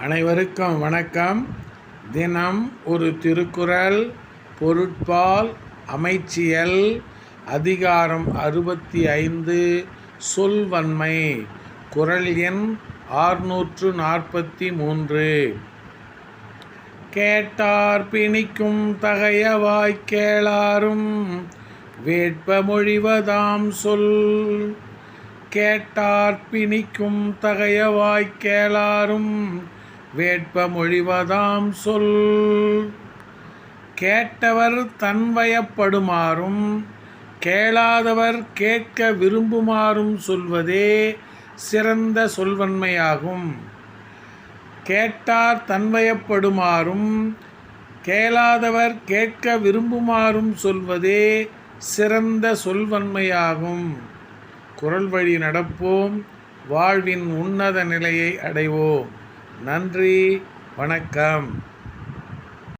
அனைவருக்கும் வணக்கம். தினம் ஒரு திருக்குறள் பொருட்பால் அமைச்சியல் அதிகாரம் அறுபத்தி ஐந்து சொல்வன்மை குறள் எண் ஆறுநூற்று நாற்பத்தி மூன்று. கேட்டார் பிணிக்கும் தகையவாய்க் கேளாரும் வேட்ப மொழிவதாம் சொல். கேட்டார் பிணிக்கும் தகையவாய்க் கேளாரும் வேட்ப மொழிவதாம் சொல். கேட்டவர் தன்வயப்படுமாறும் கேளாதவர் கேட்க விரும்புமாறும் சொல்வதே சிறந்த சொல்வன்மையாகும். கேட்டார் தன்வயப்படுமாறும் கேளாதவர் கேட்க விரும்புமாறும் சொல்வதே சிறந்த சொல்வன்மையாகும். குரல் வழி நடப்போம் வாழ்வின் உன்னத நிலையை அடைவோம். நன்றி வணக்கம்.